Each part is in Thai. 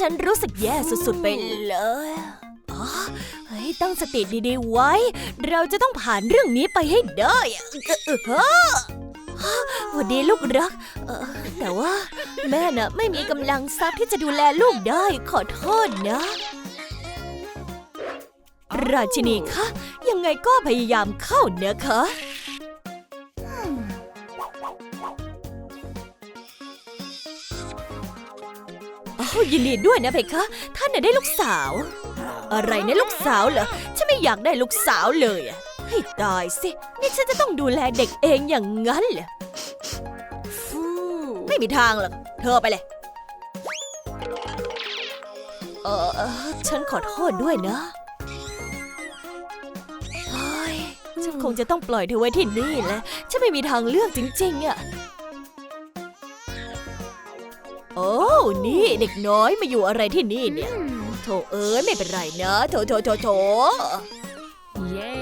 ฉันรู้สึกแย่สุดๆไปเลยอ๋อเฮ้ยตั้งสติดีๆไว้ เราจะต้องผ่านเรื่องนี้ไปให้ได้เออเออเฮ้วัสดีลูกรัก แต่ว่าแม่น่ะไม่มีกำลังทรัพย์ที่จะดูแลลูกได้ขอโทษนะ ราชินีคะ ยังไงก็พยายามเข้านะคะ ยินดีด้วยนะเพคะ ท่านน่ะได้ลูกสาว อะไรนะลูกสาวเหรอ ฉันไม่อยากได้ลูกสาวเลยอะให้ตายสิ นี่ฉันจะต้องดูแลเด็กเองอย่างนั้นเหรอฟูไม่มีทางหรอก เธอไปเลย เออฉันขอโทษด้วยนะเฮ้ยฉันคงจะต้องปล่อยเธอไว้ที่นี่แหละ ฉันไม่มีทางเลือกจริงๆอะโนี่เด็กน้อยมาอยู่อะไรที่นี่เนี่ยโถเอ้ยไม่เป็นไรนะโถโถโถโถเย้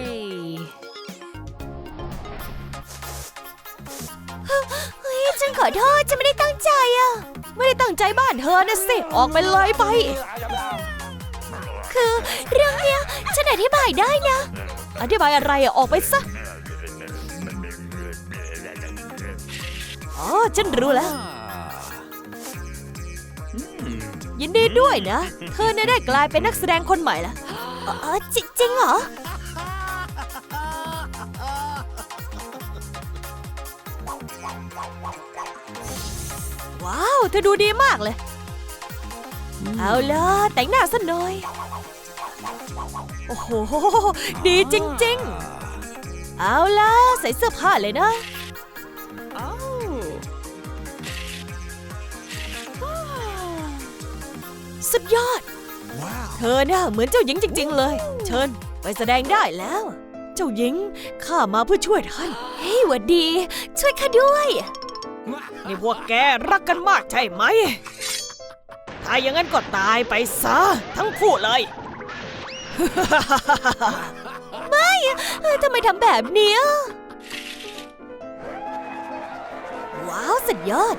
เฮ้ยฉันขอโทษฉันไม่ได้ตั้งใจอะไม่ได้ตั้งใจบ้านเธอนะสิ ออกไปเลยไป คือเรื่องเนี้ยฉันอธิบายได้นะ อธิบายอะไรอะออกไปซะ อ๋อ ฉันรู้แล้ว ยินดีด้วยนะ เธอน่ะได้กลายเป็นนักแสดงคนใหม่ละอ๋อจริงจริงเหรอ ว้าว เธอดูดีมากเลย เอาล่ะแต่งหน้าสักหน่อย โอ้โห ดีจริง ๆ เอาล่ะใส่เสื้อผ้าเลยนะ อน่ะเหมือนเจ้าหญิงจริง ๆ เลย เชิญไปแสดงได้แล้ว เจ้าหญิงข้ามาเพื่อช่วยท่านเฮ้ยหวัดดี ช่วยข้าด้วย นี่พวกแกรักกันมากใช่ไหม ถ้าอย่างนั้นก็ตายไปซะทั้งคู่เลย ไม่เออทำไมทำแบบเนี้ยว้าว สุดยอด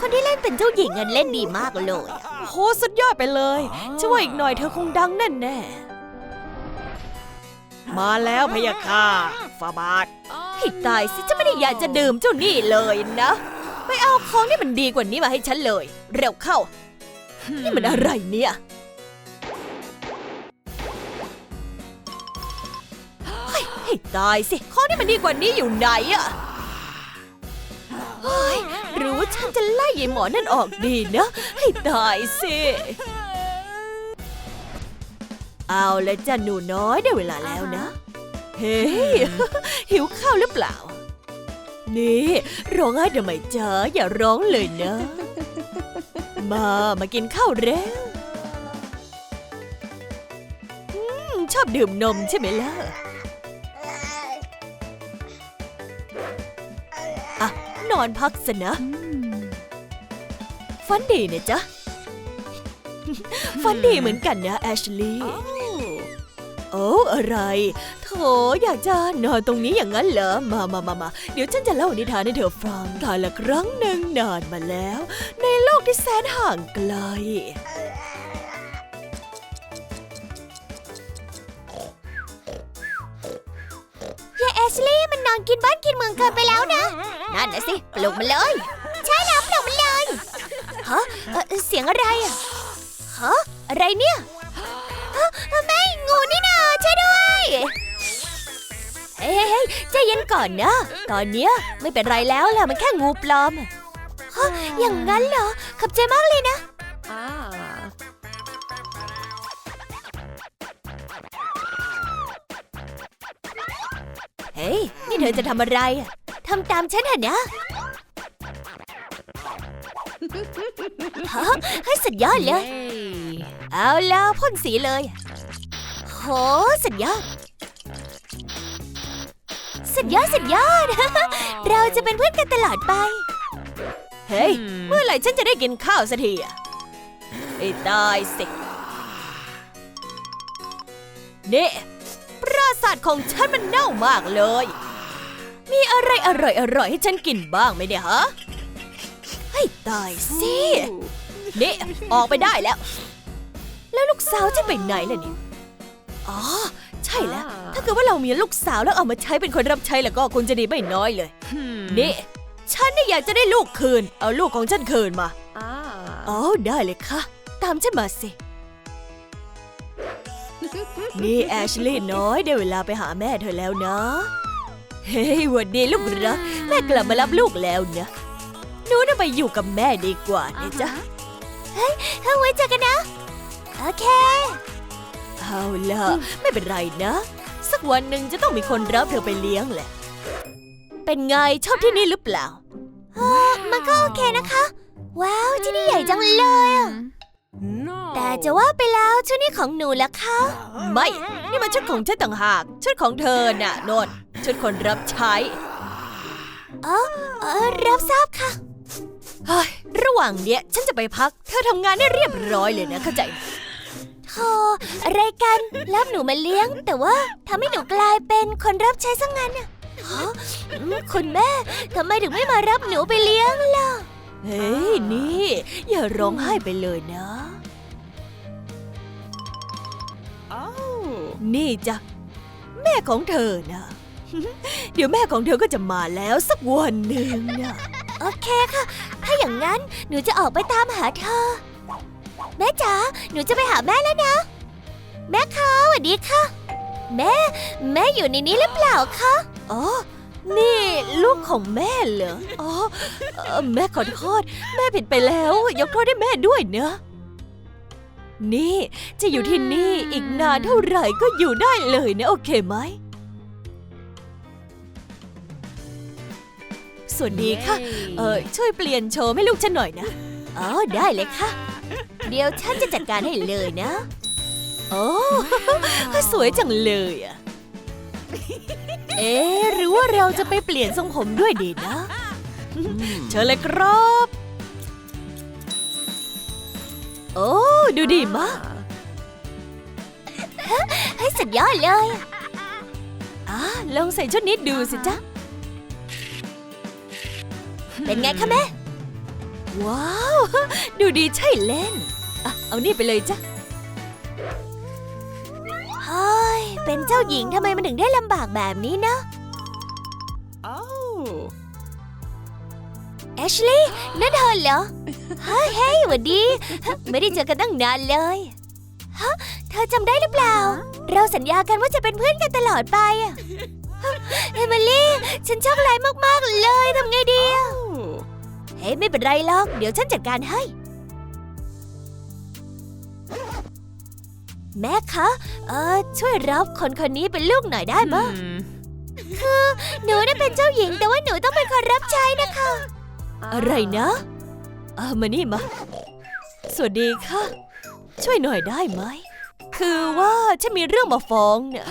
คนที่เล่นเป็นเจ้าหญิงเงินเล่นดีมากเลยอะ โอ้โหสุดยอดไปเลยฉันว่าอีกหน่อยเธอคงดังแน่แน่ๆมาแล้วพะยาค่ะฟาบาทให้ตายสิฉันไม่ได้อยากจะดื่มเจ้านี่เลยนะ ไปเอาของที่มันดีกว่านี้มาให้ฉันเลย เร็วเข้า นี่มันอะไรเนี่ยเฮ้ยให้ตายสิของที่มันดีกว่านี้อยู่ไหนอะ ฉันจะไล่ยายหมอนั่นออกดีนะ ให้ตายสิ เอาละจ้ะหนูน้อยได้เวลาแล้วนะ เฮ้ยหิวข้าวหรือเปล่า นี่ร้องไห้ทำไมจ๊ะอย่าร้องเลยนะ มามากินข้าวเร็วชอบดื่มนมใช่ไหมล่ะอะนอนพักซะนะ ฝันดีนะจ๊ะ ฝันดีเหมือนกันนะแอชลีย์โอ้อะไรโถอยากจะนอนตรงนี้อย่างนั้นเหรอ มามามามาเดี๋ยวฉันจะเล่านิทานให้เธอฟังกาละครั้งหนึ่งนานมาแล้ว ในโลกที่แสนห่างไกลยายแอชลี่มันนอนกินบ้านกินเมืองเกินไปแล้วนะ นั่นนะสิ ปลุกมันเลย ฮะเสียงอะไรอะฮะอะไรเนี่ยฮะไม่งูนี่นาช่วยด้วยเฮ้ยเฮ้เฮ้ยใจเย็นก่อนนะ ตอนเนี้ยไม่เป็นไรแล้วแหละมันแค่งูปลอมฮะอย่างนั้นเหรอขอบใจมากเลยนะเฮ้ยนี่เธอจะทำอะไรทำตามฉันเถอะนะ ฮะให้สุดยอดเลยเย้เอาแล้วพ่นสีเลย โหสุดยอด สุดยอดสุดยอด เราจะเป็นเพื่อนกันตลอดไป เฮ้ย เมื่อไหร่ฉันจะได้กินข้าวสักทีอะไอ้ตายสินี่ปราสาทของฉันมันเน่ามากเลย มีอะไรอร่อยๆให้ฉันกินบ้างไหมเนี่ยฮะ ให้ตายสิอู้นี่ออกไปได้แล้ว แล้วลูกสาวจะไปไหนล่ะเนี่ยอ๋อ ใช่แล้ว ถ้าเกิดว่าเรามีลูกสาวแล้วเอามาใช้เป็นคนรับใช้แล้วก็คงจะดีไม่น้อยเลย Hmm. นี่ฉันเนี่ยอยากจะได้ลูกคืน เอาลูกของฉันคืนมา Ah. อ๋อได้เลยค่ะ ตามฉันมาสิ นี่แอชลีย์น้อยได้เวลาไปหาแม่เธอแล้วนะ เฮ้ยหวันดีลูกรักแม่กลับมารับลูกแล้วนะ หนูน่ะไปอยู่กับแม่ดีกว่านะจ๊ะ เฮ้ยไว้เจอกันนะ โอเค เอาล่ะ ไม่เป็นไรนะ สักวันหนึ่งจะต้องมีคนรับเธอไปเลี้ยงแหละ เป็นไงชอบที่นี่หรือเปล่ามันก็โอเคนะคะ ว้าว ที่นี่ใหญ่จังเลยอะ No. แต่จะว่าไปแล้วชุดนี้ของหนูแล้วคะ ไม่ นี่มันชุดของฉันต่างหาก ชุดของเธอน่ะ โนนชุดคนรับใช้ เออเออรับทราบค่ะ เฮ้ยระหว่างเนี้ยฉันจะไปพัก เธอทำงานได้เรียบร้อยเลยนะเข้าใจไหมโธ่อะไรกันรับหนูมาเลี้ยง แต่ว่าทำให้หนูกลายเป็นคนรับใช้ซะงั้นน่ะฮะอืมคุณแม่ทำไมถึงไม่มารับหนูไปเลี้ยงล่ะ เฮ้ย นี่ อย่าร้องไห้ไปเลยนะ Oh. นี่จ้ะ แม่ของเธอนะ เดี๋ยวแม่ของเธอก็จะมาแล้วสักวันหนึ่งนะ โอเคค่ะ ถ้าอย่างนั้นหนูจะออกไปตามหาเธอ แม่จ๋าหนูจะไปหาแม่แล้วนะ แม่คะสวัสดีค่ะ แม่ แม่อยู่ในนี้หรือเปล่าคะอ๋อนี่ลูกของแม่เหรออ๋อแม่ขอโทษแม่ผิดไปแล้ว ยกโทษให้แม่ด้วยเนอะนี่จะอยู่ที่นี่อีกนานเท่าไหร่ก็อยู่ได้เลยนะโอเคไหม สวัสดีค่ะ เออช่วยเปลี่ยนโชว์ให้ลูกฉันหน่อยนะ อ๋อ ได้เลยค่ะ เดี๋ยวฉันจะจัดการให้เลยนะ โอ้สวยจังเลยอะ เอ๊ะหรือว่าเราจะไปเปลี่ยนทรงผมด้วยดีนะ เชิญเลยครับ โอ้ ดูดีมากเฮ้ยสุดยอดเลยอ่าลองใส่ชุดนี้ดูสิจ๊ะ เป็นไงคะแม่ ว้าว ดูดีใช่เล่นอะเอานี่ไปเลยจ้ะเฮ้ย เป็นเจ้าหญิงทำไมมันถึงได้ลำบากแบบนี้นะ Oh. แอชลีย์นั่นเธอเหรอ เฮ้ยเฮ้ยหวัดดี ไม่ได้เจอกันตั้งนานเลยฮะเธอจำได้หรือเปล่า เราสัญญากันว่าจะเป็นเพื่อนกันตลอดไปอะเอมิลี่ ฉันโชคร้ายมาก ๆ เลย ทำไงดีอะ Oh. เฮ้ไม่เป็นไรหรอก เดี๋ยวฉันจัดการให้ แม่คะ เออช่วยรับคนคนนี้เป็นลูกหน่อยได้ไหม Hmm. หนูน่ะเป็นเจ้าหญิง แต่ว่าหนูต้องเป็นคนรับใช้นะคะ อะไรนะเอามานี่มา สวัสดีค่ะ ช่วยหน่อยได้ไหม คือว่าฉันมีเรื่องมาฟ้องเนี่ย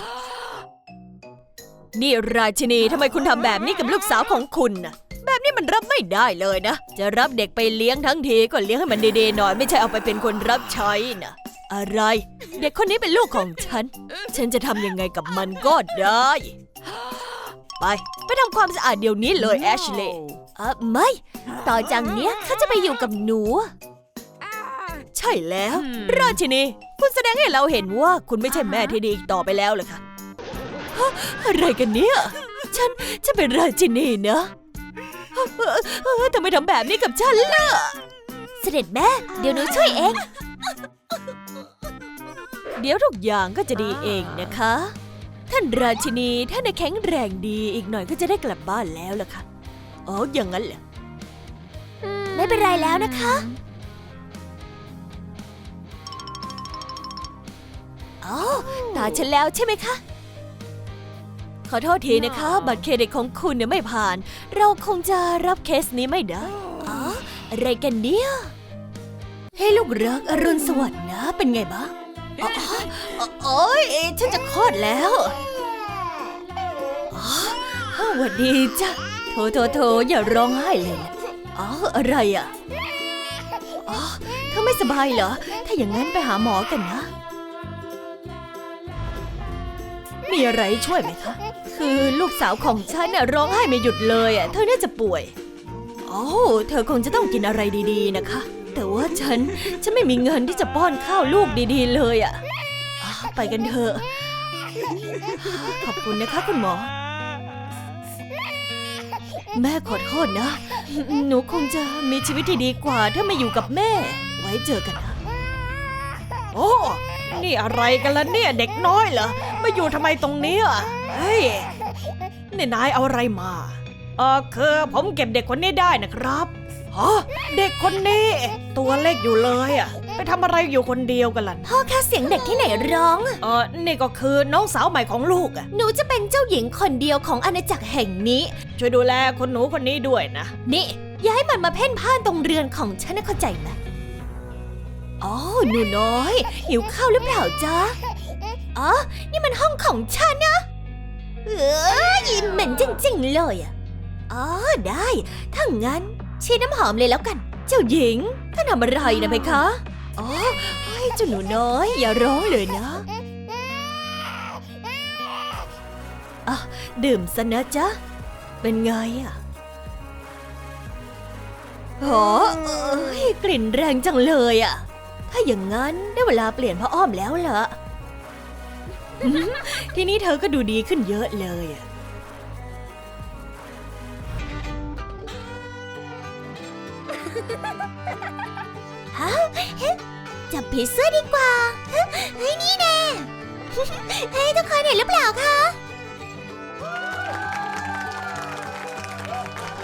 นี่ราชินีทำไมคุณทำแบบนี้กับลูกสาวของคุณน่ะ แบบนี้มันรับไม่ได้เลยนะ จะรับเด็กไปเลี้ยงทั้งทีก็เลี้ยงให้มันดีๆหน่อยไม่ใช่เอาไปเป็นคนรับใช้นะอะไร เด็กคนนี้เป็นลูกของฉัน ฉันจะทำยังไงกับมันก็ได้ ไป ไปทำความสะอาดเดี๋ยวนี้เลยแอชเลย์ No. เออไม่ ต่อจากเนี้ยเขาจะไปอยู่กับหนู ใช่แล้วอืมราชินี คุณแสดงให้เราเห็นว่าคุณไม่ใช่แม่ที่ดีอีกต่อไปแล้วเลยค่ะฮะอะไรกันเนี่ย ฉัน ฉันเป็นราชินีนะเอ่อเอ่อ ทำไมทำแบบนี้กับฉันล่ะ เสด็จแม่ เดี๋ยวหนูช่วยเอง เดี๋ยวทุกอย่างก็จะดีเองนะคะ ท่านราชินีท่านน่ะแข็งแรงดีอีกหน่อยก็จะได้กลับบ้านแล้วล่ะค่ะ อ๋อ อย่างนั้นเหรอ ไม่เป็นไรแล้วนะคะ อ๋อ ตาฉันแล้วใช่ไหมคะ ขอโทษทีนะคะ บัตรเครดิตของคุณเนี่ยไม่ผ่าน เราคงจะรับเคสนี้ไม่ได้อ๋ออะไรกันเนี่ยเฮ้ยลูกรักอรุณสวัสดิ์นะ เป็นไงบ้างอ๋ออ๋อโอ้ยฉันจะคลอดแล้วอ๋อสวัสดีจ้ะโถโถโถอย่าร้องไห้เลยนะอ๋ออะไรอะอ๋อเธอไม่สบายเหรอ ถ้าอย่างนั้นไปหาหมอกันนะ มีอะไรช่วยไหมคะ คือลูกสาวของฉันน่ะร้องไห้ไม่หยุดเลยอะ เธอน่าจะป่วยโอ้เธอคงจะต้องกินอะไรดีๆนะคะ แต่ว่าฉัน ฉันไม่มีเงินที่จะป้อนข้าวลูกดีๆเลยอะอะ ไปกันเถอะ ขอบคุณนะคะคุณหมอ แม่ขอโทษนะ หนูคงจะมีชีวิตที่ดีกว่าถ้าไม่อยู่กับแม่ ไว้เจอกันนะ โอ้นี่อะไรกันล่ะเนี่ยเด็กน้อยเหรอมาอยู่ทำไมตรงเนี้ยเฮ้ยนี่นายเอาอะไรมาเออคือผมเก็บเด็กคนนี้ได้นะครับฮะเด็กคนนี้ ตัวเล็กอยู่เลยอะไปทำอะไรอยู่คนเดียวกันล่ะพ่อแค่เสียงเด็กที่ไหนร้องอะเออนี่ก็คือน้องสาวใหม่ของลูกอะหนูจะเป็นเจ้าหญิงคนเดียวของอาณาจักรแห่งนี้ ช่วยดูแลคนหนูคนนี้ด้วยนะ นี่ อย่าให้มันมาเพ่นพ่านตรงเรือนของฉันนะเข้าใจไหม อ๋อหนูน้อย หิวข้าวหรือเปล่าจ๊ะ อ๋อ นี่มันห้องของฉันนะ เออยินเหม็นจริงๆเลยอะ อ๋อ ได้ ถ้างั้นฉีดน้ำหอมเลยแล้วกัน เจ้าหญิงท่านทำอะไรนะเพคะ อ๋อเฮ้เจ้าหนูน้อย อย่าร้องเลยนะอะดื่มซะนะจ๊ะ เป็นไงอะโหเอ้ยกลิ่นแรงจังเลยอะ ถ้าอย่างนั้นได้เวลาเปลี่ยนผ้าอ้อมแล้วล่ะหืมทีนี้เธอก็ดูดีขึ้นเยอะเลยอะฮะจับผีเสื้อดีกว่า เฮ้ยนี่แน่เฮ้ยทุกคนเห็นหรือเปล่าคะ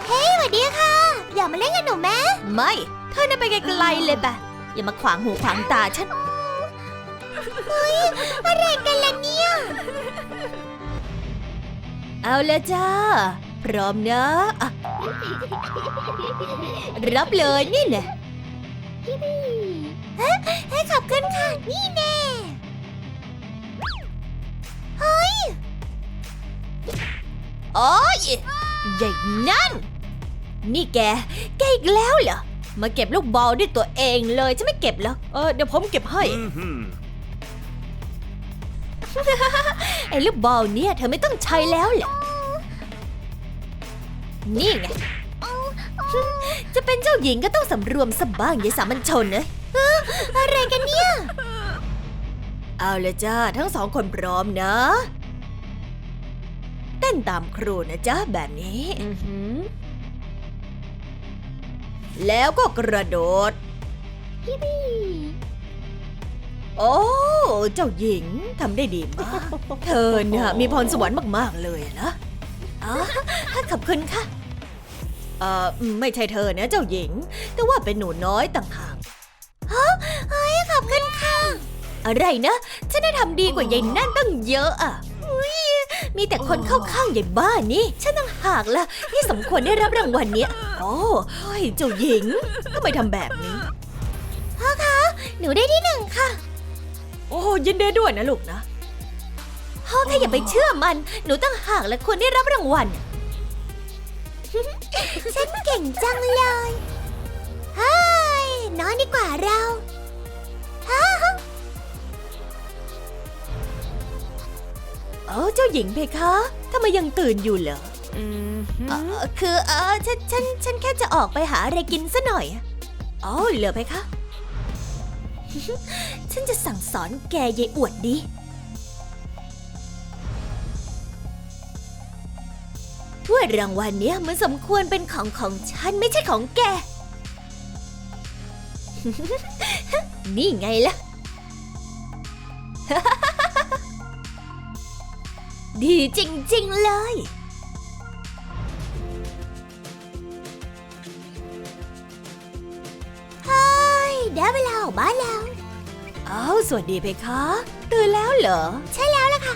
เฮ้ยสวัสดีค่ะ อยากมาเล่นกับหนูไหมไม่ เธอน่ะไปไกลๆเลยปะ อย่ามาขวางหูขวางตาฉัน เฮ้ย อะไรกันล่ะเนี่ย เอาละจ้า พร้อมนะอะรับเลยนี่แน่ให้ขอบคุณค่ะ นี่แน่ เฮ้ย โอ้ยใหญ่นั่น นี่แก แกอีกแล้วเหรอ มาเก็บลูกบอลด้วยตัวเองเลยฉันไม่เก็บหรอกเออเดี๋ยวผมเก็บให้ ไอ้ลูกบอลเนี่ยเธอไม่ต้องใช้แล้วแหละนี่ไง จะเป็นเจ้าหญิงก็ต้องสำรวมสบ้างอย่าสามัญชนนะเอ้ออะไรกันเนี่ย เอาละจ้า ทั้งสองคนพร้อมนะ เต้นตามครูนะจ๊ะแบบนี้อือหือ แล้วก็กระโดดโอ้ เจ้าหญิงทำได้ดีมาก เธอเนี่ยมีพรสวรรค์มากๆเลยนะอ๋อขอบคุณค่ะ เอ่อ ไม่ใช่เธอนะเจ้าหญิง แต่ว่าเป็นหนูน้อยต่างหากฮะเฮ้ยขอบคุณค่ะ อะไรนะ ฉันน่ะทำดีกว่ายายนั่นตั้งเยอะอะอุ๊ย มีแต่คนเข้าข้างยายบ้านนี่ฉันต่างหากล่ะที่สมควรได้รับรางวัลเนี้ย โอ้เฮ้ยเจ้าหญิงทำไมทำแบบนี้ พ่อคะ หนูได้ที่หนึ่งค่ะ โอ้ยินดีด้วยนะลูกนะ พ่อแค่อย่าไปเชื่อมัน หนูตั้งหากและควรได้รับรางวัล ฉันเก่งจังเลย เฮ้ย นอนดีกว่าเราฮ่า ฮ่าโอ้เจ้าหญิงเพคะทำไมยังตื่นอยู่เหรออืมเออคือเออฉันฉันฉันแค่จะออกไปหาอะไรกินซะหน่อยอะอ๋อเหรอเพคะ ฉันจะสั่งสอนแกยายอวดดี ถ้วยรางวัลเนี้ยมันสมควรเป็นของของฉันไม่ใช่ของแก นี่ไงล่ะ ดีจริง ๆ เลย เฮ้ย ได้เวลาออกบ้านแล้ว อ้าว สวัสดีเพคะ ตื่นแล้วเหรอ ใช่แล้วล่ะค่ะ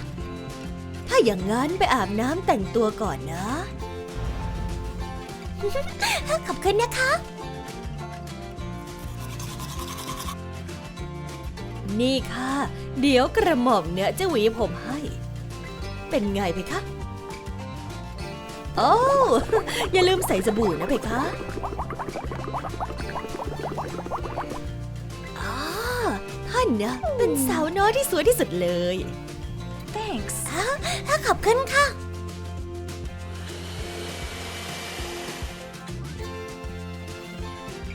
ถ้าอย่างนั้นไปอาบน้ำแต่งตัวก่อนนะ ขอบคุณนะคะ นี่ค่ะ เดี๋ยวกระหม่อมเนี่ยจะหวีผมให้ เป็นไงเพคะ โอ้ อย่าลืมใส่สบู่นะเพคะอ่าท่านนะเป็นสาวน้อยที่สวยที่สุดเลย thanks ขอบคุณค่ะ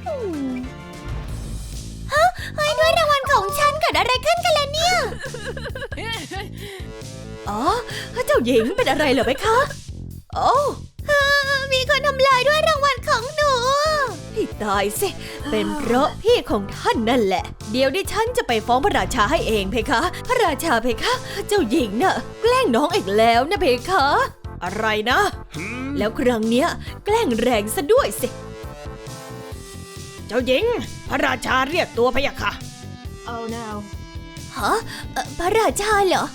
อืมดอะไรขึ้นกันล่ะเนี่ย อ๋อเจ้าหญิงเป็นอะไรเหรอไหมคะโอ้มีคนทำลายด้วยรางวัลของหนูพี่ตายสิ เป็นเพราะพี่ของท่านนั่นแหละ เดี๋ยวดิฉันจะไปฟ้องพระราชาให้เองเพคะ พระราชาเพคะ เจ้าหญิงน่ะ แกล้งน้องอีกแล้วนะเพคะ อะไรนะ แล้วครั้งเนี้ย แกล้งแรงซะด้วยสิ เจ้าหญิง พระราชาเรียกตัวพะยะค่ะ Oh no ฮะเอ่อพระราชาเหรอ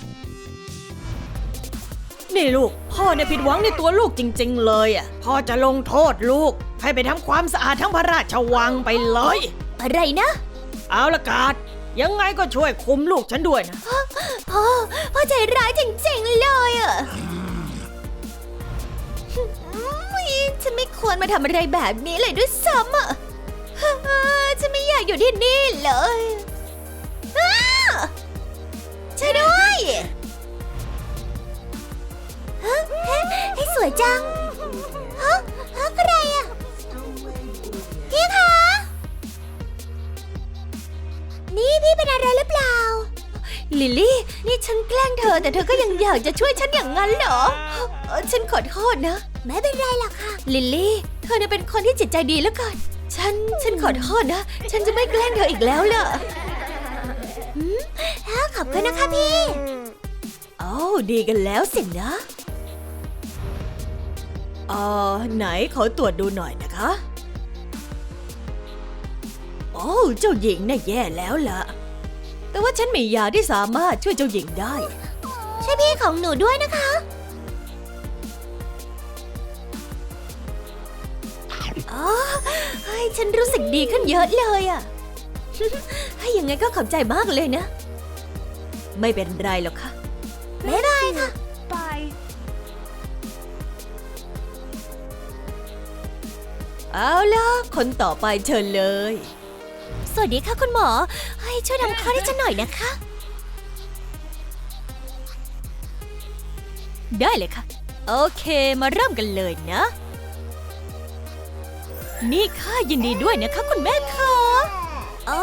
นี่ลูก พ่อเนี่ยผิดหวังในตัวลูกจริง ๆ เลยอะพ่อจะลงโทษลูก ให้ไปทำความสะอาดทั้งพระราชวังไปเลย อะไรนะ เอาละกาดยังไงก็ช่วยคุมลูกฉันด้วยนะ พ่อ พ่อใจร้ายจริง ๆ เลยอะอุ๊ยฉันไม่ควรมาทำอะไรแบบนี้เลยด้วยซ้ำอะฮ่าฉันไม่อยากอยู่ที่นี่เลยอ้าช่วยด้วยฮะเฮ้ ให้สวยจังฮะฮะใครอะพี่คะ นี่พี่เป็นอะไรหรือเปล่า ลิลลี่ นี่ฉันแกล้งเธอ แต่เธอก็ยังอยากจะช่วยฉันอย่างนั้นเหรอเอ่อฉันขอโทษนะ ไม่เป็นไรหรอกค่ะ ลิลลี่ เธอเนี่ยเป็นคนที่จิตใจดีเหลือเกินฉัน ฉันขอโทษนะ ฉันจะไม่แกล้งเธออีกแล้วล่ะหืมอ้าวขอบคุณนะคะพี่ โอ้าดีกันแล้วสินะ เอ่อไหนขอตรวจดูหน่อยนะคะ โอ้เจ้าหญิงน่ะแย่แล้วล่ะ แต่ว่าฉันมียาที่สามารถช่วยเจ้าหญิงได้ ใช่พี่ของหนูด้วยนะคะ อ๋อเฮ้ยฉันรู้สึกดีขึ้นเยอะเลยอะให้ยังไงก็ขอบใจมากเลยนะ ไม่เป็นไรหรอกค่ะ ไม่ได้ค่ะ เอาล่ะ คนต่อไปเชิญเลย สวัสดีค่ะคุณหมอ ให้ช่วยทำคลอดให้ฉันหน่อยนะคะ ได้เลยค่ะ โอเค มาเริ่มกันเลยนะ นี่ค่ะยินดีด้วยนะคะคุณแม่ค่ะอ๋อ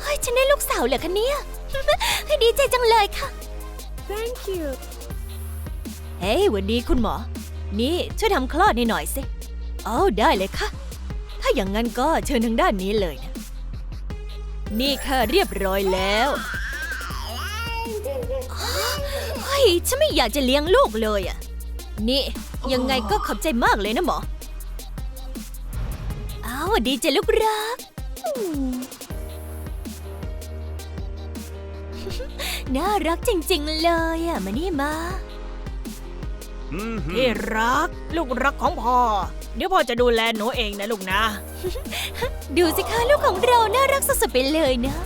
เฮ้ยฉันได้ลูกสาวเหรอคะเนี่ย ให้ดีใจจังเลยค่ะ thank you เฮ้ยหวันดีคุณหมอ นี่ช่วยทำคลอดให้หน่อยสิอ๋อได้เลยค่ะ ถ้าอย่างนั้นก็เชิญทางด้านนี้เลยนะ นี่ค่ะเรียบร้อยแล้วอ๋อเฮ้ยฉันไม่อยากจะเลี้ยงลูกเลยอะ นี่ยังไงก็ขอบใจมากเลยนะหมอ อ้าวดีใจลูกรักอืมน่ารักจริง ๆ เลยอะ มานี่มา ที่รัก ลูกรักของพ่อ เดี๋ยวพ่อจะดูแลหนูเองนะลูกนะ ดูสิคะลูกของเราน่ารักสุดๆไปเลยนะ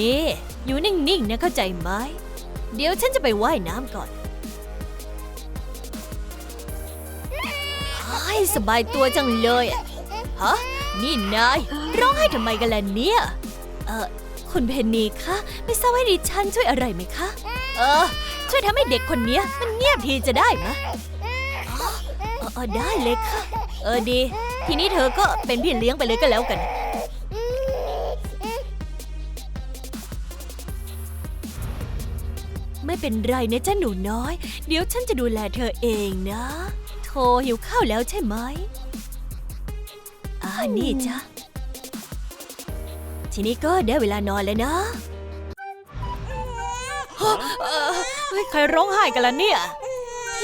นี่ อยู่นิ่งๆนะเข้าใจไหม เดี๋ยวฉันจะไปว่ายน้ำก่อนไอ้ยสบายตัวจังเลยอะฮะ นี่นาย ร้องไห้ทำไมกันล่ะเนี่ย เออคุณเพนนีคะ ไม่ทราบว่าดิฉันช่วยอะไรไหมคะ เออ ช่วยทำให้เด็กคนเนี้ยมันเงียบทีจะได้ไหม เออเออได้เลยค่ะ เออดี ทีนี้เธอก็เป็นพี่เลี้ยงไปเลยก็แล้วกัน ไม่เป็นไรนะจ้าหนูน้อย เดี๋ยวฉันจะดูแลเธอเองนะโธหิวข้าวแล้วใช่ไหมอ่านี่จ้ะทีนี้ก็ได้เวลานอนแล้วนะเออเฮ้ยใครร้องไห้กันล่ะเนี่ย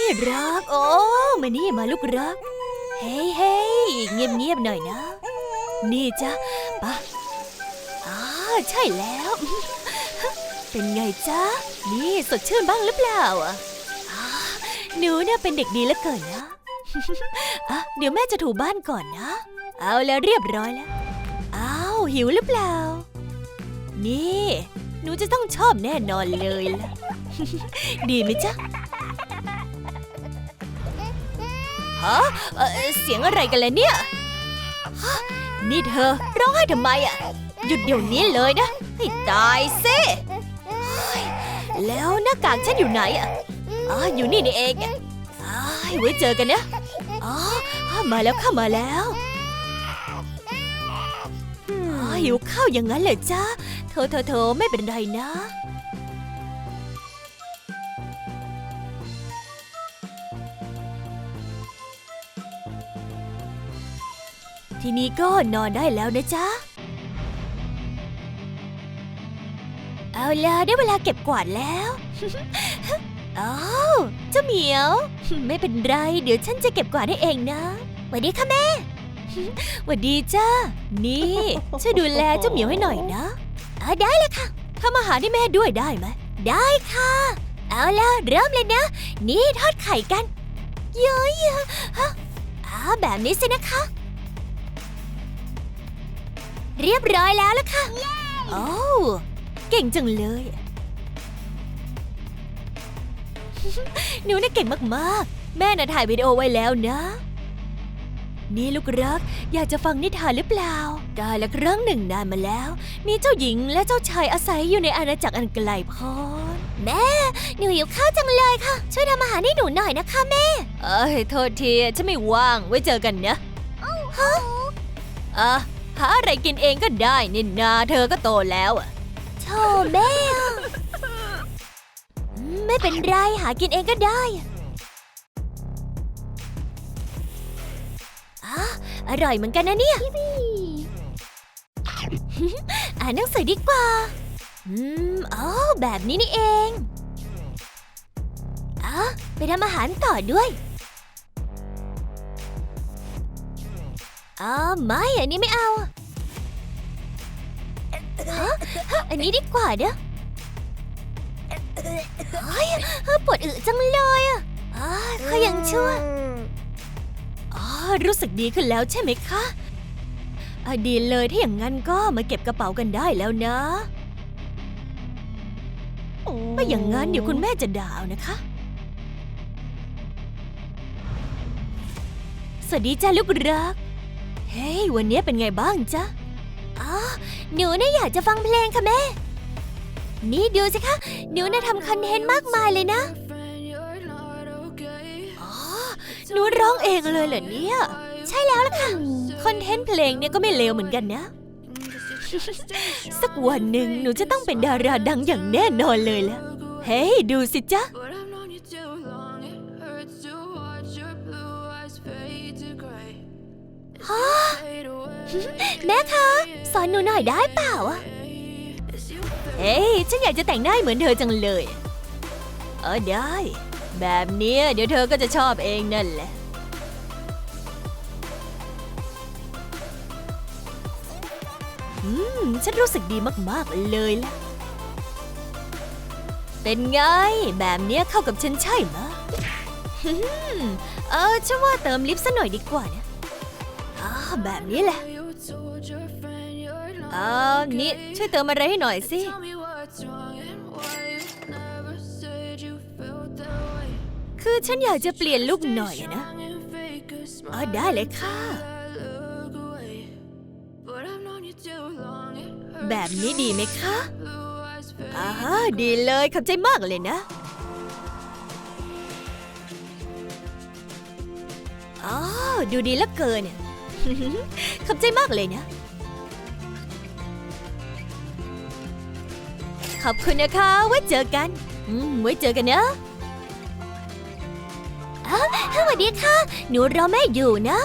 ที่รัก โอ้มานี่มาลูกรัก เฮ้ยเฮ้ยเงียบเงียบหน่อยนะ นี่จ้ะปะอ่าใช่แล้ว เป็นไงจ๊ะนี่สดชื่นบ้างหรือเปล่าอะอ่าหนูเนี่ยเป็นเด็กดีเหลือเกินนะอะเดี๋ยวแม่จะถูบ้านก่อนนะ เอาแล้วเรียบร้อยแล้วอ้าวหิวหรือเปล่า นี่ หนูจะต้องชอบแน่นอนเลยล่ะ ดีไหมจ๊ะ ฮะเสียงอะไรกันเลยเนี่ยนี่เธอร้องไห้ทำไมอะ หยุดเดี๋ยวนี้เลยนะ ให้ตายซิแล้วหน้ากากฉันอยู่ไหนอะอ๋ออยู่นี่นี่เองอะอ้ยไว้เจอกันนะอ๋อมาแล้วข้ามาแล้วหิวข้าวอย่างนั้นเหรอจ๊ะโถโถโถไม่เป็นไรนะ ทีนี้ก็นอนได้แล้วนะจ๊ะ เอาละได้เวลาเก็บกวาดแล้วอ้าวเจ้าเหมียว ไม่เป็นไร เดี๋ยวฉันจะเก็บกวาดให้เองนะสวัสดีค่ะแม่สวัสดีจ้า นี่ช่วยดูแลเจ้าเหมียวให้หน่อยนะอ่าได้เลยค่ะทำอาหารให้แม่ด้วยได้ไหม ได้ค่ะ เอาล่ะเริ่มเลยนะ นี่ทอดไข่กัน เย้ยอะฮะอาแบบนี้สินะคะ เรียบร้อยแล้วล่ะค่ะ โอ้วเก่งจังเลย หนูน่ะเก่งมากๆ แม่น่ะถ่ายวิดีโอไว้แล้วนะ นี่ลูกรัก อยากจะฟังนิทานหรือเปล่ากาละครั้งหนึ่งนานมาแล้ว มีเจ้าหญิงและเจ้าชายอาศัยอยู่ในอาณาจักรอันไกลโพ้นแม่ หนูหิวข้าวจังเลยค่ะ ช่วยทำอาหารให้หนูหน่อยนะคะแม่ เอ้ยโทษทีฉันไม่ว่างไว้เจอกันนะฮะอะ หาอะไรกินเองก็ได้นี่นาเธอก็โตแล้วอะโธ่แม่ไม่เป็นไรหากินเองก็ได้อะอร่อยเหมือนกันนะเนี่ยอ่านหนังสือดีกว่า อืมอ๋อแบบนี้นี่เองอะไปทำอาหารต่อด้วย อ๋อไม่อันนี้ไม่เอาฮะอันนี้ดีกว่าเด้อเฮ้ยปวดอึจังเลยอะอ๋อเขายังชั่วอ๋อรู้สึกดีขึ้นแล้วใช่ไหมคะดีเลยถ้าอย่างนั้นก็มาเก็บกระเป๋ากันได้แล้วนะไม่อย่างนั้นเดี๋ยวคุณแม่จะด่าเอานะคะ สวัสดีจ้าลูกรัก เฮ้ย วันนี้เป็นไงบ้างจ๊ะ อ๋อ หนูน่ะอยากจะฟังเพลงค่ะแม่ นี่ดูสิคะ หนูน่ะทำคอนเทนต์มากมายเลยนะ อ๋อ หนูร้องเองเลยเหรอเนี่ย ใช่แล้วล่ะค่ะ คอนเทนต์เพลงเนี่ยก็ไม่เลวเหมือนกันนะ สักวันหนึ่งหนูจะต้องเป็นดาราดังอย่างแน่นอนเลยละเฮ้ย ดูสิจ๊ะ แม่คะ สอนหนูหน่อยได้เปล่าเฮ้ยฉันอยากจะแต่งหน้าเหมือนเธอจังเลย เออได้ แบบเนี้ยเดี๋ยวเธอก็จะชอบเองนั่นแหละ อืม ฉันรู้สึกดีมากๆเลยล่ะ เป็นไง แบบเนี้ยเข้ากับฉันใช่ไหมเออฉันว่าเติมลิปซะหน่อยดีกว่านะอ่า แบบนี้แหละ เออนี่ช่วยเติมอะไรให้หน่อยสิ คือฉันอยากจะเปลี่ยนลุกหน่อยนะ เออได้เลยค่ะ แบบนี้ดีไหมคะอ่าดีเลยขอบใจมากเลยนะอ๋อดูดีเลือเกินเนี่ย ขอบใจมากเลยนะ ขอบคุณนะคะ ไว้เจอกัน อืม ไว้เจอกันนะสวัสดีค่ะ หนูรอแม่อยู่นะ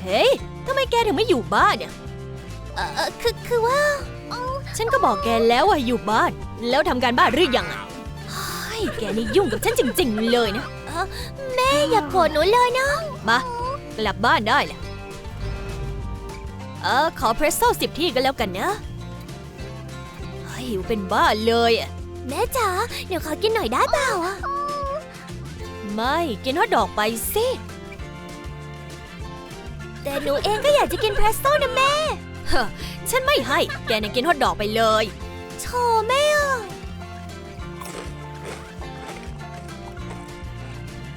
เฮ้ยทำไมแกถึงไม่อยู่บ้านเนี่ยเออคือคือว่า ฉันก็บอกแกแล้วว่าอยู่บ้าน แล้วทำการบ้านหรือยังอะแกนี่ยุ่งกับฉันจริง ๆ เลยนะ แม่อย่าโกรธหนูเลยนะ มากลับบ้านได้แหละ เออขอเพรสโซ่สิบที่ก็แล้วกันนะเฮ้ยหิวเป็นบ้าเลยอะแม่จ๋าเดี๋ยวขอกินหน่อยได้เปล่าอะไม่กินฮอทดอกไปสิ แต่หนูเองก็อยากจะกินเพรสโซ่นะแม่ฉันไม่ให้ แกเนี่ยกินฮอทดอกไปเลยโชแม่อะ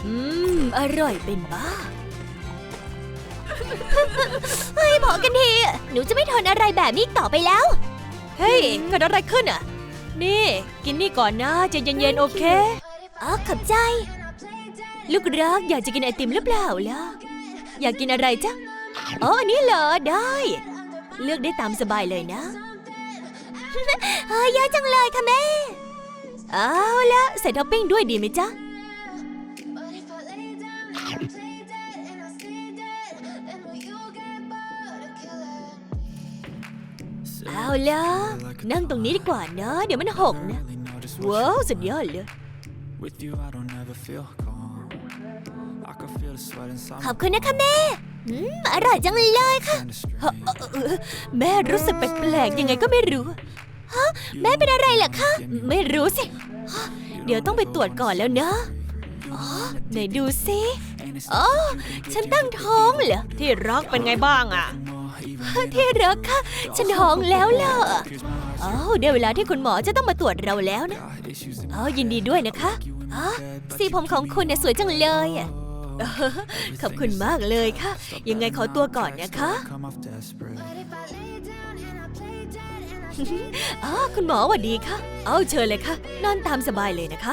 อืม อร่อยเป็นบ้า เฮ้ยพอกันทีอะหนูจะไม่ทนอะไรแบบนี้ต่อไปแล้ว เฮ้ยเกิดอะไรขึ้นอะ นี่ กินนี่ก่อนนะใจเย็นๆโอเค อ๋อขอบใจ ลูกรักอยากจะกินไอติมหรือเปล่าล่ะ อยากกินอะไรจ๊ะ อ๋ออันนี้เหรอ ได้ เลือกได้ตามสบายเลยนะ เฮ้ยเยอะจังเลยค่ะแม่ เอาละใส่ท็อปปิ้งด้วยดีไหมจ๊ะ เอาละนั่งตรงนี้ดีกว่านะเดี๋ยวมันหกนะ ว้าวสุดยอดเลย With you, I don't ever feel calm. I can feel the sweat inside ขอบคุณนะคะแม่อืมอร่อยจังเลยค่ะ kind of เอ่อเอ่อเอ่อแม่รู้สึกแปลกๆยังไงก็ไม่รู้ฮะแม่เป็นอะไรเหรอคะ ไม่รู้สิฮะเดี๋ยวต้องไปตรวจก่อนแล้วนะอ๋อไหนดูสิอ๋อฉันตั้งท้องเหรอที่รักเป็นไงบ้างอะ ที่รักค่ะ ฉันท้องแล้วล่ะอ๋อได้เวลาที่คุณหมอจะต้องมาตรวจเราแล้วนะ issues อ๋อยินดีด้วยนะคะอ๋อสีผมของคุณเนี่ยสวยจังเลยอะขอบคุณมากเลยค่ะ ยังไงขอตัวก่อนนะคะอ๋อคุณหมอสวัสดีค่ะ เอาเชิญเลยค่ะ นอนตามสบายเลยนะคะ